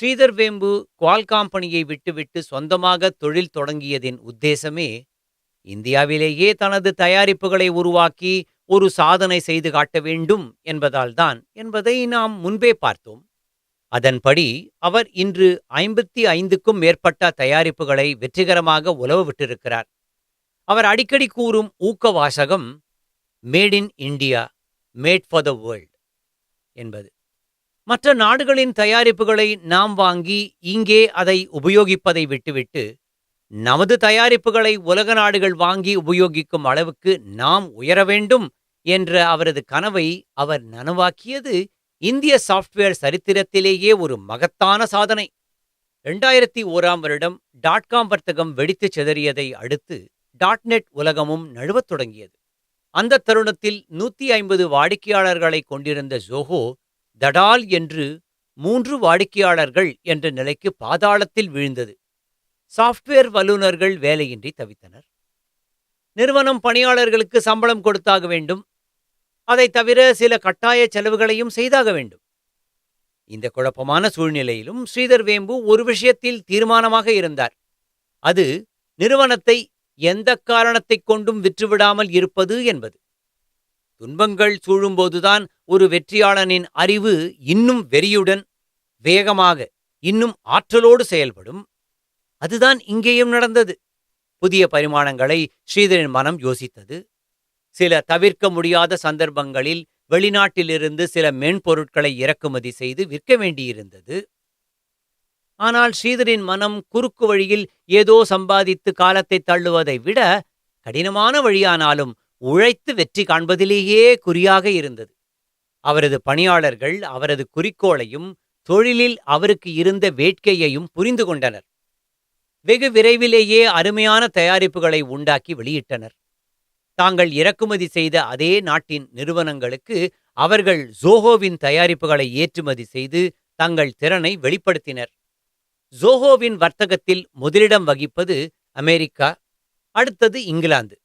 ஸ்ரீதர் வேம்பு குவால்காம் விட்டுவிட்டு சொந்தமாக தொழில் தொடங்கியதின் உத்தேசமே இந்தியாவிலேயே தனது தயாரிப்புகளை உருவாக்கி ஒரு சாதனை செய்து காட்ட வேண்டும் என்பதால்தான் என்பதை நாம் முன்பே பார்த்தோம். அதன்படி அவர் இன்று ஐம்பத்தி ஐந்துக்கும் மேற்பட்ட தயாரிப்புகளை வெற்றிகரமாக உலவ விட்டிருக்கிறார். அவர் அடிக்கடி கூறும் ஊக்க வாசகம் made in India made for the world என்பது. மற்ற நாடுகளின் தயாரிப்புகளை நாம் வாங்கி இங்கே அதை உபயோகிப்பதை விட்டுவிட்டு நமது தயாரிப்புகளை உலக நாடுகள் வாங்கி உபயோகிக்கும் அளவுக்கு நாம் உயர வேண்டும் என்ற அவரது கனவை அவர் நனவாக்கியது இந்திய சாஃப்ட்வேர் சரித்திரத்திலேயே ஒரு மகத்தான சாதனை. இரண்டாயிரத்தி ஓராம் வருடம் டாட்காம் வர்த்தகம் வெடித்துச் சிதறியதை அடுத்து டாட் நெட் உலகமும் நழுவத் தொடங்கியது. அந்த தருணத்தில் நூத்தி ஐம்பது வாடிக்கையாளர்களை கொண்டிருந்த ஜோஹோ தடால் என்று மூன்று வாடிக்கையாளர்கள் என்ற நிலைக்கு பாதாளத்தில் வீழ்ந்தது. சாஃப்ட்வேர் வல்லுநர்கள் வேலையின்றி தவித்தனர். நிறுவனம் பணியாளர்களுக்கு சம்பளம் கொடுத்தாக வேண்டும். அதை தவிர சில கட்டாய செலவுகளையும் செய்தாக வேண்டும். இந்த குழப்பமான சூழ்நிலையிலும் ஸ்ரீதர் வேம்பு ஒரு விஷயத்தில் தீர்மானமாக இருந்தார். அது நிறுவனத்தை எந்த காரணத்தைக் கொண்டும் விற்றுவிடாமல் இருப்பது என்பது. துன்பங்கள் சூழும்போதுதான் ஒரு வெற்றியாளனின் அறிவு இன்னும் வெறியுடன் வேகமாக இன்னும் ஆற்றலோடு செயல்படும். அதுதான் இங்கேயும் நடந்தது. புதிய பரிமாணங்களை ஸ்ரீதரின் மனம் யோசித்தது. சில தவிர்க்க முடியாத சந்தர்ப்பங்களில் வெளிநாட்டிலிருந்து சில மென்பொருட்களை இறக்குமதி செய்து விற்க வேண்டியிருந்தது. ஆனால் ஸ்ரீதரின் மனம் குறுக்கு வழியில் ஏதோ சம்பாதித்து காலத்தை தள்ளுவதை விட கடினமான வழியானாலும் உழைத்து வெற்றி காண்பதிலேயே குறியாக இருந்தது. அவரது பணியாளர்கள் அவரது குறிக்கோளையும் தொழிலில் அவருக்கு இருந்த வேட்கையையும் புரிந்து கொண்டனர். வெகு விரைவிலேயே அருமையான தயாரிப்புகளை உண்டாக்கி வெளியிட்டனர். தாங்கள் இறக்குமதி செய்த அதே நாட்டின் நிறுவனங்களுக்கு அவர்கள் ஜோஹோவின் தயாரிப்புகளை ஏற்றுமதி செய்து தங்கள் திறனை வெளிப்படுத்தினர். ஜோஹோவின் வர்த்தகத்தில் முதலிடம் வகிப்பது அமெரிக்கா அடுத்தது இங்கிலாந்து.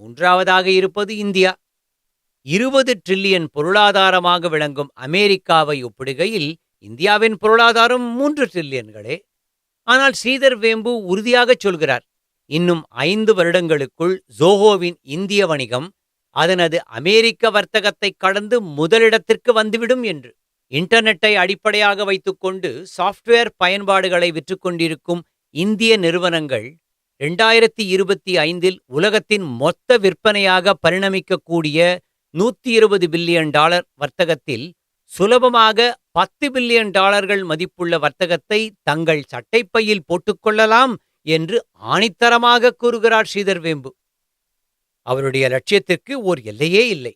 மூன்றாவதாக இருப்பது இந்தியா. இருபது டிரில்லியன் பொருளாதாரமாக விளங்கும் அமெரிக்காவை ஒப்பிடுகையில் இந்தியாவின் பொருளாதாரம் மூன்று டிரில்லியன்களே ஆனால் ஸ்ரீதர் வேம்பு உறுதியாகச் சொல்கிறார் இன்னும் ஐந்து வருடங்களுக்குள் ஜோஹோவின் இந்திய வணிகம் அதனது அமெரிக்க வர்த்தகத்தை கடந்து முதலிடத்திற்கு வந்துவிடும் என்று. இன்டர்நெட்டை அடிப்படையாக வைத்துக்கொண்டு சாஃப்ட்வேர் பயன்பாடுகளை விற்றுக்கொண்டிருக்கும் இந்திய நிறுவனங்கள் ரெண்டாயிரத்தி இருபத்தி ஐந்தில் உலகத்தின் மொத்த விற்பனையாக பரிணமிக்கக்கூடிய நூத்தி இருபது பில்லியன் டாலர் வர்த்தகத்தில் சுலபமாக பத்து பில்லியன் டாலர்கள் மதிப்புள்ள வர்த்தகத்தை தங்கள் சட்டைப்பையில் போட்டுக்கொள்ளலாம் என்று ஆணித்தரமாக கூறுகிறார் ஸ்ரீதர் வேம்பு. அவருடைய லட்சியத்திற்கு ஓர் எல்லையே இல்லை.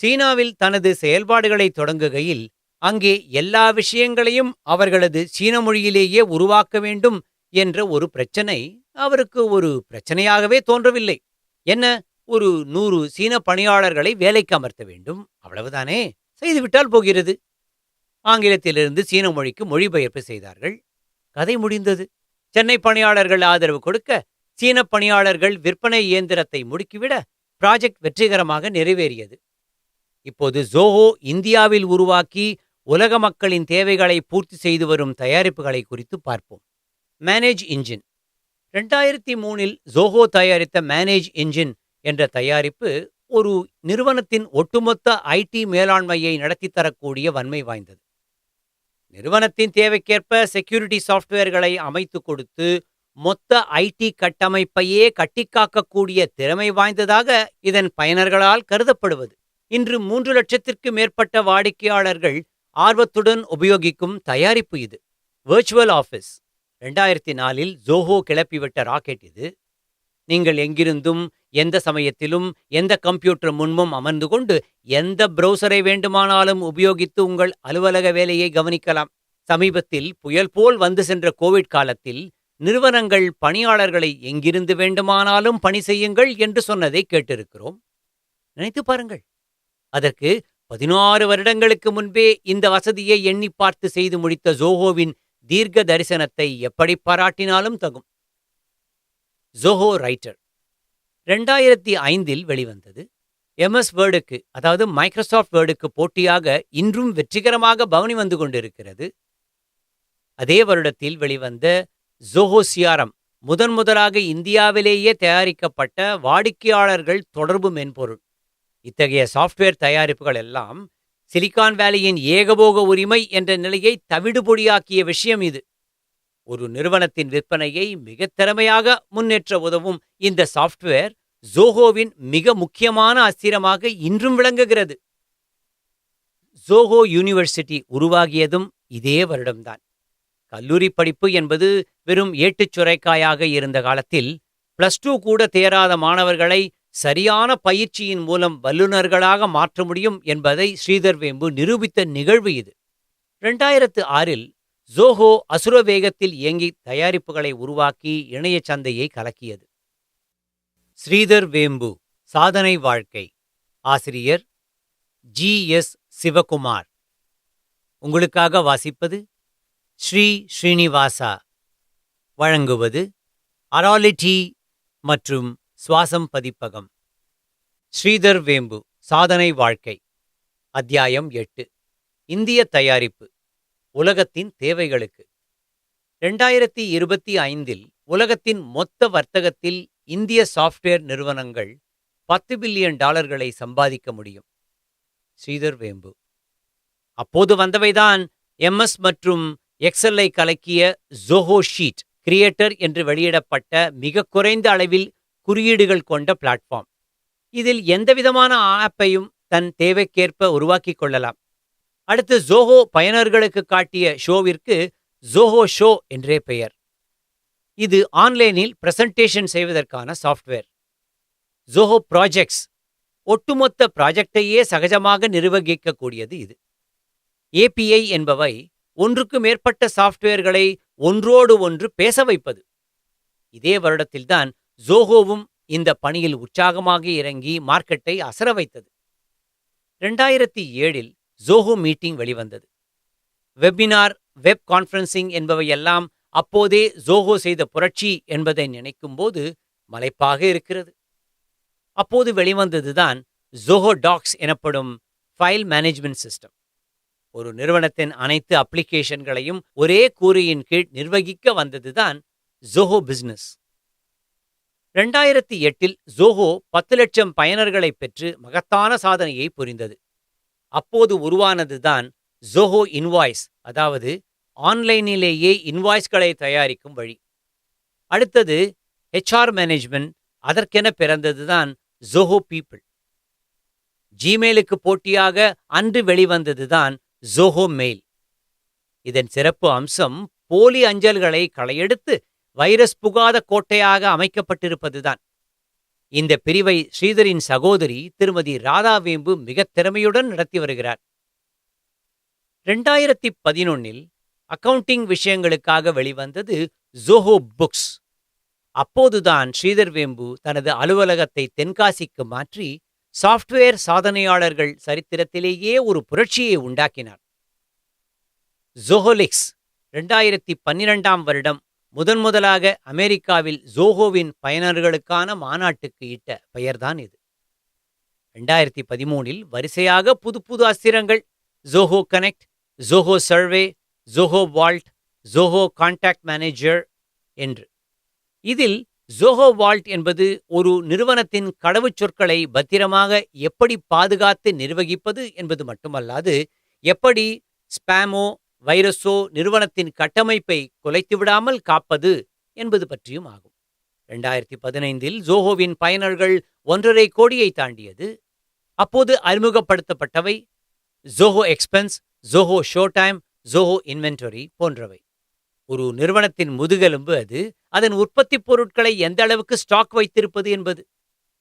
சீனாவில் தனது செயல்பாடுகளை தொடங்குகையில் அங்கே எல்லா விஷயங்களையும் அவர்களது சீன மொழியிலேயே உருவாக்க வேண்டும் என்ற ஒரு பிரச்சனை அவருக்கு ஒரு பிரச்சனையாகவே தோன்றவில்லை. என்ன? ஒரு நூறு சீன பணியாளர்களை வேலைக்கு அமர்த்த வேண்டும். அவ்வளவுதானே? செய்துவிட்டால் போகிறது. ஆங்கிலத்திலிருந்து சீன மொழிக்கு மொழிபெயர்ப்பு செய்தார்கள். கதை முடிந்தது. சென்னை பணியாளர்கள் ஆதரவு கொடுக்க சீன பணியாளர்கள் விற்பனை இயந்திரத்தை முடுக்கிவிட ப்ராஜெக்ட் வெற்றிகரமாக நிறைவேறியது. இப்போது ஜோஹோ இந்தியாவில் உருவாக்கி உலக மக்களின் தேவைகளை பூர்த்தி செய்து வரும் தயாரிப்புகளை குறித்து பார்ப்போம். மேனேஜ் இன்ஜின் ரெண்டாயிரத்தி மூணில் ஜோஹோ தயாரித்த மேனேஜ் இன்ஜின் என்ற தயாரிப்பு ஒரு நிறுவனத்தின் ஒட்டுமொத்த ஐடி மேலாண்மையை நடத்தித் தரக்கூடிய வன்மை வாய்ந்தது. நிறுவனத்தின் தேவைக்கேற்ப செக்யூரிட்டி சாஃப்ட்வேர்களை அமைத்து கொடுத்து மொத்த ஐடி கட்டமைப்பையே கட்டிக்காக்கக்கூடிய திறமை வாய்ந்ததாக இதன் பயனர்களால் கருதப்படுவது. இன்று மூன்று லட்சத்திற்கு மேற்பட்ட வாடிக்கையாளர்கள் ஆர்வத்துடன் உபயோகிக்கும் தயாரிப்பு இது. வெர்ச்சுவல் ஆஃபீஸ் ரெண்டாயிரத்தி நாலில் ஜோஹோ கிளப்பிவிட்ட ராக்கெட் இது. நீங்கள் எங்கிருந்தும் எந்த சமயத்திலும் எந்த கம்ப்யூட்டர் முன்பும் அமர்ந்து கொண்டு எந்த ப்ரௌசரை வேண்டுமானாலும் உபயோகித்து உங்கள் அலுவலக வேலையை கவனிக்கலாம். சமீபத்தில் புயல் போல் வந்து சென்ற கோவிட் காலத்தில் நிறுவனங்கள் பணியாளர்களை எங்கிருந்து வேண்டுமானாலும் பணி செய்யுங்கள் என்று சொன்னதை கேட்டிருக்கிறோம். நினைத்து பாருங்கள். அதற்கு பதினாறு வருடங்களுக்கு முன்பே இந்த வசதியை எண்ணி பார்த்து செய்து முடித்த ஜோஹோவின் தீர்க்க தரிசனத்தை எப்படி பாராட்டினாலும் தகும். ஜோஹோ ரைட்டர் ரெண்டாயிரத்தி ஐந்தில் வெளிவந்தது. எம்எஸ் வேர்டுக்கு அதாவது மைக்ரோசாஃப்ட் வேர்டுக்கு போட்டியாக இன்றும் வெற்றிகரமாக பவனி வந்து கொண்டிருக்கிறது. அதே வருடத்தில் வெளிவந்த ஜோஹோ சியாரம் முதன் முதலாக இந்தியாவிலேயே தயாரிக்கப்பட்ட வாடிக்கையாளர்கள் தொடர்பு மென்பொருள். இத்தகைய சாஃப்ட்வேர் தயாரிப்புகள் எல்லாம் சிலிகான் வேலியின் ஏகபோக உரிமை என்ற நிலையை தவிடுபொடியாக்கிய விஷயம் இது. ஒரு நிறுவனத்தின் விற்பனையை மிக திறமையாக முன்னேற்ற உதவும் இந்த சாஃப்ட்வேர் ஜோஹோவின் மிக முக்கியமான அஸ்திரமாக இன்றும் விளங்குகிறது. ஜோஹோ யூனிவர்சிட்டி உருவாகியதும் இதே வருடம்தான். கல்லூரி படிப்பு என்பது வெறும் ஏட்டுச் சுரைக்காயாக இருந்த காலத்தில் பிளஸ் டூ கூட தேராத மாணவர்களை சரியான பயிற்சியின் மூலம் வல்லுநர்களாக மாற்ற முடியும் என்பதை ஸ்ரீதர் வேம்பு நிரூபித்த நிகழ்வு இது. ரெண்டாயிரத்து ஆறில் ஜோஹோ அசுர வேகத்தில் இயங்கி தயாரிப்புகளை உருவாக்கி இணைய சந்தையை கலக்கியது. ஸ்ரீதர் வேம்பு சாதனை வாழ்க்கை. ஆசிரியர் ஜி. எஸ். சிவகுமார். உங்களுக்காக வாசிப்பது ஸ்ரீ. ஸ்ரீனிவாசா. வழங்குவது அராலிட்டி மற்றும் சுவாசம் பதிப்பகம். ஸ்ரீதர் வேம்பு சாதனை வாழ்க்கை. அத்தியாயம் எட்டு. இந்திய தயாரிப்பு. உலகத்தின் தேவைகளுக்கு. ரெண்டாயிரத்தி இருபத்தி ஐந்தில் உலகத்தின் மொத்த வர்த்தகத்தில் இந்திய சாஃப்ட்வேர் நிறுவனங்கள் பத்து பில்லியன் டாலர்களை சம்பாதிக்க முடியும். ஸ்ரீதர் வேம்பு. அப்போது வந்தவைதான் எம்எஸ் மற்றும் எக்ஸல்லை கலக்கிய ஜோஹோ ஷீட் கிரியேட்டர் என்று வெளியிடப்பட்ட மிக குறைந்த அளவில் குறியீடுகள் கொண்ட பிளாட்ஃபார்ம் இதில் எந்தவிதமான ஆப்பையும் தன் தேவைக்கேற்ப உருவாக்கி கொள்ளலாம். அடுத்து ஜோஹோ பயனர்களுக்கு காட்டிய ஷோவிற்கு ஜோஹோ ஷோ என்றே பெயர். இது ஆன்லைனில் பிரசன்டேஷன் செய்வதற்கான சாஃப்ட்வேர் ஜோஹோ ப்ராஜெக்ட்ஸ் ஒட்டுமொத்த ப்ராஜெக்டையே சகஜமாக நிர்வகிக்கக்கூடியது இது. ஏபிஐ என்பவை ஒன்றுக்கு மேற்பட்ட சாஃப்ட்வேர்களை ஒன்றோடு ஒன்று பேச வைப்பது. இதே வருடத்தில்தான் ஜோஹோவும் இந்த பணியில் உற்சாகமாக இறங்கி மார்க்கெட்டை அசர வைத்தது. ரெண்டாயிரத்தி ஏழில் ஜோஹோ மீட்டிங் வெளிவந்தது. வெபினார் வெப் கான்ஃபரன்சிங் என்பவையெல்லாம் அப்போதே ஜோஹோ செய்த புரட்சி என்பதை நினைக்கும்போது மலைப்பாக இருக்கிறது. அப்போது வெளிவந்ததுதான் ஜோஹோ டாக்ஸ் எனப்படும் ஃபைல் மேனேஜ்மெண்ட் சிஸ்டம். ஒரு நிறுவனத்தின் அனைத்து அப்ளிகேஷன்களையும் ஒரே கூரையின் கீழ் நிர்வகிக்க வந்ததுதான் ஜோஹோ பிசினஸ். ரெண்டாயிரத்தி எட்டில் ஜோஹோ பத்து லட்சம் பயனர்களை பெற்று மகத்தான சாதனையை புரிந்தது. அப்போது உருவானதுதான் ஜோஹோ இன்வாய்ஸ் அதாவது ஆன்லைனிலேயே இன்வாய்ஸ்களை தயாரிக்கும் வழி. அடுத்தது ஹெச்ஆர் மேனேஜ்மெண்ட் அதற்கென பிறந்ததுதான் ஜோஹோ பீப்பிள். ஜிமெயிலுக்கு போட்டியாக அன்று வெளிவந்ததுதான் ஜோஹோ மெயில். இதன் சிறப்பு அம்சம் போலி அஞ்சல்களை களையெடுத்து வைரஸ் புகாத கோட்டையாக அமைக்கப்பட்டிருப்பதுதான். இந்த பிரிவை ஸ்ரீதரின் சகோதரி திருமதி ராதா வேம்பு மிக திறமையுடன் நடத்தி வருகிறார். ரெண்டாயிரத்தி பதினொன்னில் அக்கவுண்டிங் விஷயங்களுக்காக வெளிவந்தது ஜோஹோ புக்ஸ் அப்போதுதான் ஸ்ரீதர் வேம்பு தனது அலுவலகத்தை தென்காசிக்கு மாற்றி சாஃப்ட்வேர் சாதனையாளர்கள் சரித்திரத்திலேயே ஒரு புரட்சியை உண்டாக்கினார். ஜோஹோலிக்ஸ் ரெண்டாயிரத்தி பன்னிரெண்டாம் வருடம் முதன் முதலாக அமெரிக்காவில் ஜோஹோவின் பயனர்களுக்கான மாநாட்டுக்கு இட்ட பெயர்தான் இது. ரெண்டாயிரத்தி பதிமூனில் வரிசையாக புது புது அஸ்திரங்கள் Zoho connect Zoho survey Zoho vault Zoho contact manager என்று. இதில் ஜோஹோ வால்ட் என்பது ஒரு நிறுவனத்தின் கடவுச்சொற்களை பத்திரமாக எப்படி பாதுகாத்து நிர்வகிப்பது என்பது மட்டுமல்லாது எப்படி ஸ்பாமோ வைரஸோ நிறுவனத்தின் கட்டமைப்பை குலைத்து விடாமல் காப்பது என்பது பற்றியும் ஆகும். ரெண்டாயிரத்தி பதினைந்தில் ஜோஹோவின் பயனர்கள் ஒன்றரை கோடியை தாண்டியது. அப்போது அறிமுகப்படுத்தப்பட்டவை Zoho expense Zoho show time Zoho inventory போன்றவை. ஒரு நிறுவனத்தின் முதுகெலும்பு அது. அதன் உற்பத்தி பொருட்களை எந்த அளவுக்கு ஸ்டாக் வைத்திருப்பது என்பது.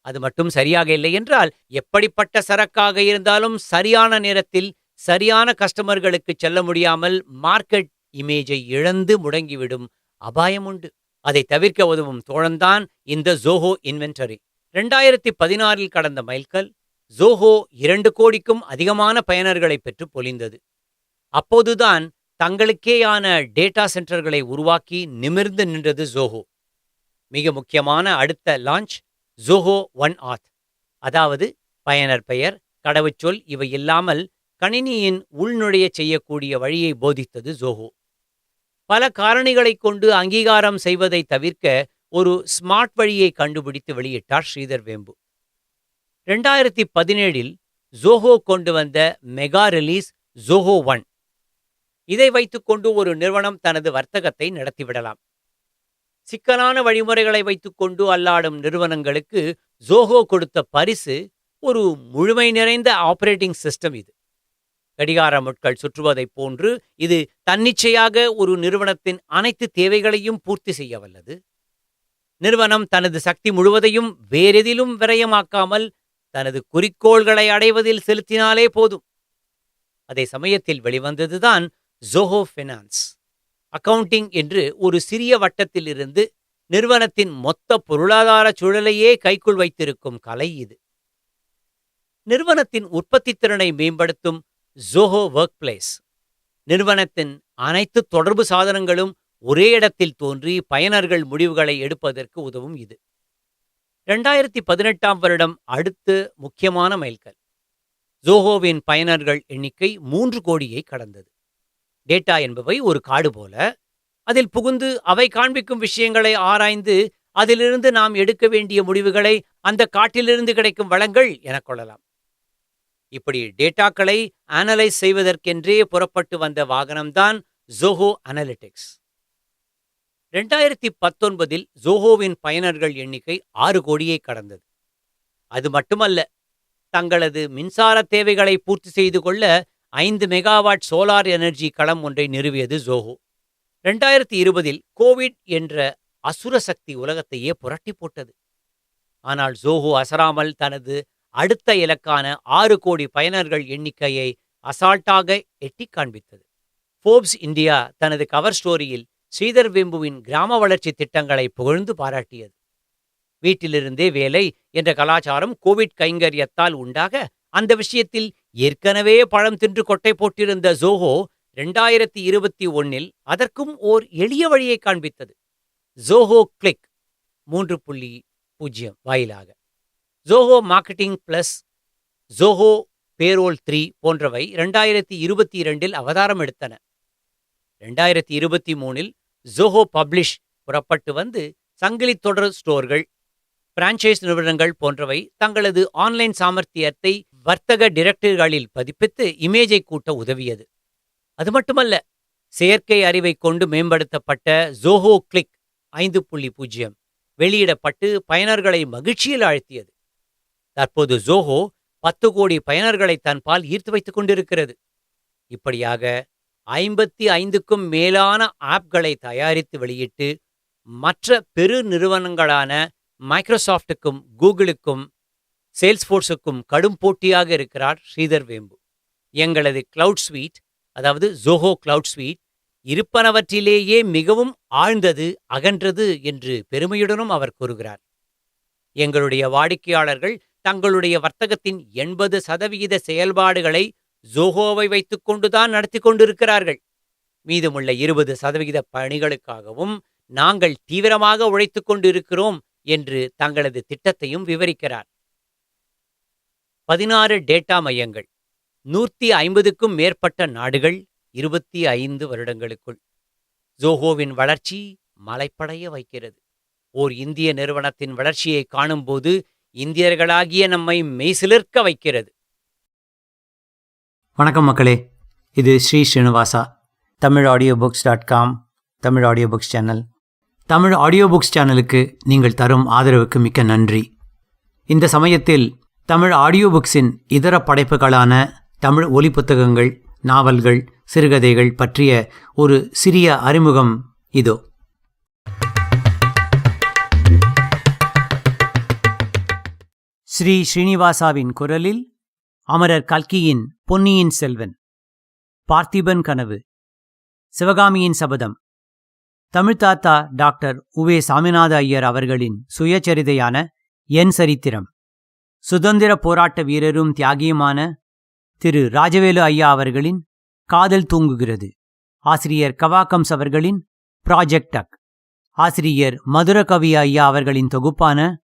அது மட்டும் சரியாக இல்லை என்றால் எப்படிப்பட்ட சரக்காக இருந்தாலும் சரியான நேரத்தில் சரியான கஸ்டமர்களுக்கு செல்ல முடியாமல் மார்க்கெட் இமேஜை இழந்து முடங்கிவிடும் அபாயம் உண்டு. அதை தவிர்க்க உதவும் தோழன்தான் இந்த ஜோஹோ இன்வென்டரி ரெண்டாயிரத்தி பதினாறில் கடந்த மைல்கல் ஜோஹோ இரண்டு கோடிக்கும் அதிகமான பயனர்களை பெற்று பொலிந்தது அப்போதுதான் தங்களுக்கேயான டேட்டா சென்டர்களை உருவாக்கி நிமிர்ந்து நின்றது ஜோஹோ மிக முக்கியமான அடுத்த லான்ச் ஜோஹோ ஒன் ஆத் அதாவது பயனர் பெயர் கடவுச்சொல் இவை இல்லாமல் கணினியின் உள்நுழைய செய்யக்கூடிய வழியை போதித்தது ஜோஹோ. பல காரணிகளைக் கொண்டு அங்கீகாரம் செய்வதை தவிர்க்க ஒரு ஸ்மார்ட் வழியை கண்டுபிடித்து வெளியிட்டார் ஸ்ரீதர் வேம்பு. ரெண்டாயிரத்தி பதினேழில் ஜோஹோ கொண்டு வந்த மெகா ரிலீஸ் ஜோஹோ ஒன். இதை வைத்துக்கொண்டு ஒரு நிறுவனம் தனது வர்த்தகத்தை நடத்திவிடலாம் சிக்கலான வழிமுறைகளை வைத்துக்கொண்டு அல்லாடும் நிறுவனங்களுக்கு ஜோஹோ கொடுத்த பரிசு ஒரு முழுமை நிறைந்த ஆபரேட்டிங் சிஸ்டம் இது. கடிகார முட்கள் சுற்றுவதைப் போன்று இது தன்னிச்சையாக ஒரு நிறுவனத்தின் அனைத்து தேவைகளையும் பூர்த்தி செய்ய வல்லது. நிறுவனம் தனது சக்தி முழுவதையும் வேறெதிலும் விரயமாக்காமல் தனது குறிக்கோள்களை அடைவதில் செலுத்தினாலே போதும். அதே சமயத்தில் வெளிவந்ததுதான் ஜோஹோ ஃபினான்ஸ் அக்கவுண்டிங் என்று ஒரு சிறிய வட்டத்திலிருந்து நிறுவனத்தின் மொத்த பொருளாதார சூழலையே கைக்குள் வைத்திருக்கும் கலை இது. நிறுவனத்தின் உற்பத்தி திறனை மேம்படுத்தும் ஜோஹோ ஒர்க் பிளேஸ் நிறுவனத்தின் அனைத்து தொடர்பு சாதனங்களும் ஒரே இடத்தில் தோன்றி பயனர்கள் முடிவுகளை எடுப்பதற்கு உதவும் இது. ரெண்டாயிரத்தி பதினெட்டாம் வருடம் அடுத்து முக்கியமான மைல்கல். ஜோஹோவின் பயனர்கள் எண்ணிக்கை மூன்று கோடியை கடந்தது. டேட்டா என்பவை ஒரு காடு போல அதில் புகுந்து அவை காண்பிக்கும் விஷயங்களை ஆராய்ந்து அதிலிருந்து நாம் எடுக்க வேண்டிய முடிவுகளை அந்த காட்டிலிருந்து கிடைக்கும் வளங்கள் எனக் கொள்ளலாம். இப்படி டேட்டாக்களை அனலைஸ் செய்வதற்கென்றே புறப்பட்டு வந்த வாகனம்தான் ஜோஹோ அனலிட்டிக்ஸ் ரெண்டாயிரத்தி பத்தொன்பதில் ஜோஹோவின் பயனர்கள் எண்ணிக்கை ஆறு கோடியை கடந்தது. அது மட்டுமல்ல தங்களது மின்சார தேவைகளை பூர்த்தி செய்து கொள்ள ஐந்து மெகாவாட் சோலார் எனர்ஜி களம் ஒன்றை நிறுவியது ஜோஹோ ரெண்டாயிரத்தி இருபதில் கோவிட் என்ற அசுர சக்தி உலகத்தையே புரட்டி போட்டது. ஆனால் ஜோஹோ அசராமல் தனது அடுத்த இலக்கான ஆறு கோடி பயனர்கள் எண்ணிக்கையை அசால்ட்டாக எட்டி காண்பித்தது. ஃபோர்ப்ஸ் இந்தியா தனது கவர் ஸ்டோரியில் ஸ்ரீதர் வெம்புவின் கிராம வளர்ச்சி திட்டங்களை புகழ்ந்து பாராட்டியது. வீட்டிலிருந்தே வேலை என்ற கலாச்சாரம் கோவிட் கைங்கரியத்தால் உண்டாக அந்த விஷயத்தில் ஏற்கனவே பழம் தின்று கொட்டை போட்டிருந்த ஜோஹோ ரெண்டாயிரத்தி இருபத்தி ஒன்னில் அதற்கும் ஓர் எளிய வழியை காண்பித்தது. ஜோஹோ கிளிக் மூன்று புள்ளி பூஜ்ஜியம் வாயிலாக. Zoho marketing plus Zoho payroll three போன்றவை ரெண்டாயிரத்தி இருபத்தி இரண்டில் அவதாரம் எடுத்தன. ரெண்டாயிரத்தி இருபத்தி மூணில் ஜோஹோ பப்ளிஷ் புறப்பட்டு வந்து சங்கிலி தொடர் ஸ்டோர்கள் பிரான்ச்சைஸ் நிறுவனங்கள் போன்றவை தங்களது ஆன்லைன் சாமர்த்தியத்தை வர்த்தக டிரெக்டர்களில் பதிப்பித்து இமேஜை கூட்ட உதவியது. அது மட்டுமல்ல செயற்கை அறிவை கொண்டு மேம்படுத்தப்பட்ட ஜோஹோ கிளிக் ஐந்து புள்ளி பூஜ்ஜியம் வெளியிடப்பட்டு பயனர்களை மகிழ்ச்சியில் ஆழ்த்தியது. தற்போது ஜோஹோ பத்து கோடி பயனர்களை தன் பால் ஈர்த்து வைத்துக் கொண்டிருக்கிறது. இப்படியாக ஐம்பத்தி ஐந்துக்கும் மேலான ஆப்களை தயாரித்து வெளியிட்டு மற்ற பெரு நிறுவனங்களான மைக்ரோசாஃப்ட்டுக்கும் கூகுளுக்கும் சேல்ஸ்ஃபோர்ஸுக்கும் கடும் போட்டியாக இருக்கிறார் ஸ்ரீதர் வேம்பு. எங்களது கிளவுட் ஸ்வீட் அதாவது ஜோஹோ கிளவுட் ஸ்வீட் இருப்பனவற்றிலேயே மிகவும் ஆழ்ந்தது அகன்றது என்று பெருமையுடனும் அவர் கூறுகிறார். எங்களுடைய வாடிக்கையாளர்கள் தங்களுடைய வர்த்தகத்தின் எண்பது சதவிகித செயல்பாடுகளை ஜோஹோவை வைத்துக்கொண்டுதான் நடத்தி கொண்டிருக்கிறார்கள். மீதமுள்ள இருபது சதவிகித பணிகளுக்காகவும் நாங்கள் தீவிரமாக உழைத்துக் கொண்டிருக்கிறோம் என்று தங்களது திட்டத்தையும் விவரிக்கிறார். பதினாறு டேட்டா மையங்கள் நூற்றி ஐம்பதுக்கும் மேற்பட்ட நாடுகள் இருபத்தி ஐந்து வருடங்களுக்குள். ஜோஹோவின் வளர்ச்சி மலைப்படைய வைக்கிறது. ஓர் இந்திய நிறுவனத்தின் வளர்ச்சியை காணும்போது இந்தியர்களாகிய நம்மை மெய்சிலிர்க்க வைக்கிறது. வணக்கம் மக்களே. இது Shri Srinivasa. Tamil audio books dot com Tamil audio books channel Tamil audio books சேனலுக்கு நீங்கள் தரும் ஆதரவுக்கு மிக்க நன்றி. இந்த சமயத்தில் தமிழ் ஆடியோ புக்ஸின் இதர படைப்புகளான தமிழ் ஒலி புத்தகங்கள் நாவல்கள் சிறுகதைகள் பற்றிய ஒரு சிறிய அறிமுகம் இதோ. ஸ்ரீ ஸ்ரீனிவாசாவின் குரலில் அமரர் கல்கியின் பொன்னியின் செல்வன். பார்த்திபன் கனவு. சிவகாமியின் சபதம். தமிழ்தாத்தா டாக்டர் உவே சாமிநாத ஐயர் அவர்களின் சுயச்சரிதையான என் சரித்திரம். சுதந்திர போராட்ட வீரரும் தியாகியுமான திரு ராஜவேலு ஐயா அவர்களின் காதல் தூங்குகிறது. ஆசிரியர் கவாக்கம்ஸ் அவர்களின் ப்ராஜெக்ட் டக் ஆசிரியர் மதுரகவி ஐயா அவர்களின் தொகுப்பான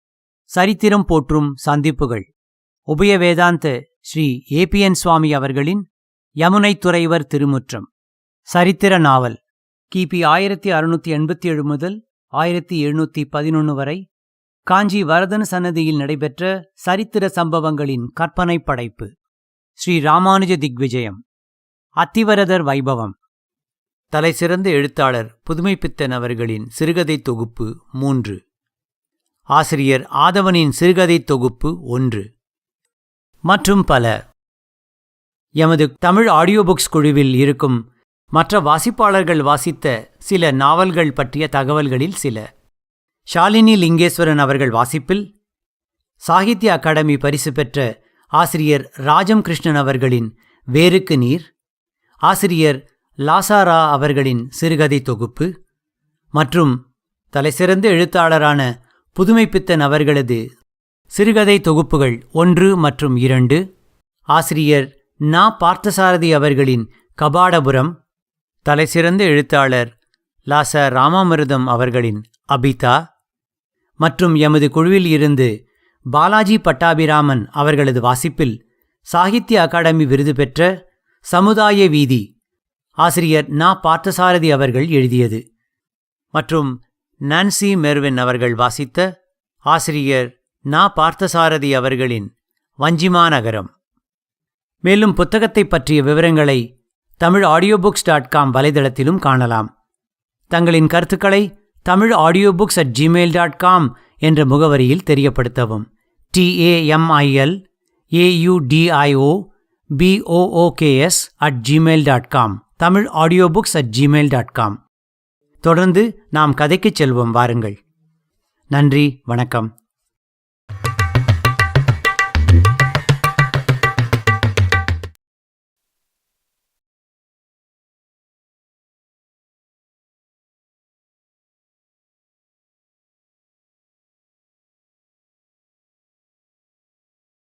சரித்திரம் போற்றும் சந்திப்புகள். உபய வேதாந்த ஸ்ரீ ஏபிஎன் சுவாமி அவர்களின் யமுனை துறைவர் திருமுற்றம். சரித்திர நாவல். கிபி ஆயிரத்தி அறுநூத்தி எண்பத்தி ஏழு முதல் ஆயிரத்தி எழுநூத்தி பதினொன்று வரை காஞ்சி வரதன் சன்னதியில் நடைபெற்ற சரித்திர சம்பவங்களின் கற்பனை படைப்பு. ஸ்ரீ ராமானுஜ திக்விஜயம். அத்திவரதர் வைபவம். தலைசிறந்த எழுத்தாளர் புதுமைப்பித்தன் அவர்களின் சிறுகதை தொகுப்பு மூன்று. ஆசிரியர் ஆதவனின் சிறுகதை தொகுப்பு ஒன்று. மற்றும் பல. எமது தமிழ் ஆடியோ புக்ஸ் குழுவில் இருக்கும் மற்ற வாசிப்பாளர்கள் வாசித்த சில நாவல்கள் பற்றிய தகவல்களில் சில. ஷாலினி லிங்கேஸ்வரன் அவர்கள் வாசிப்பில் சாகித்ய அகாடமி பரிசு பெற்ற ஆசிரியர் ராஜம் கிருஷ்ணன் அவர்களின் வேருக்கு நீர் ஆசிரியர் லாசாரா அவர்களின் சிறுகதை தொகுப்பு மற்றும் தலைசிறந்த எழுத்தாளரான புதுமைப்பித்தன் அவர்களது சிறுகதை தொகுப்புகள் ஒன்று மற்றும் இரண்டு. ஆசிரியர் நா. பார்த்தசாரதி அவர்களின் கபாடபுரம். தலைசிறந்த எழுத்தாளர் லாச ராமாமிருதம் அவர்களின் அபிதா. மற்றும் எமது குழுவில் இருந்து பாலாஜி பட்டாபிராமன் அவர்களது வாசிப்பில் சாகித்ய அகாடமி விருது பெற்ற சமுதாய வீதி. ஆசிரியர் நா. பார்த்தசாரதி அவர்கள் எழுதியது. மற்றும் நான்சி மெர்வின் அவர்கள் வாசித்த ஆசிரியர் நா பார்த்தசாரதி அவர்களின் வஞ்சிமா நகரம். மேலும் புத்தகத்தை பற்றிய விவரங்களை Tamil audio books dot com வலைதளத்திலும் காணலாம். தங்களின் கருத்துக்களை Tamil audio books at Gmail dot com என்ற முகவரியில் தெரியப்படுத்தவும். T A M I L A U D I O B O O K S at Gmail dot com Tamil audio books at Gmail dot com தொடர்ந்து நாம் கதைக்குச் செல்வோம் வாருங்கள். நன்றி வணக்கம்.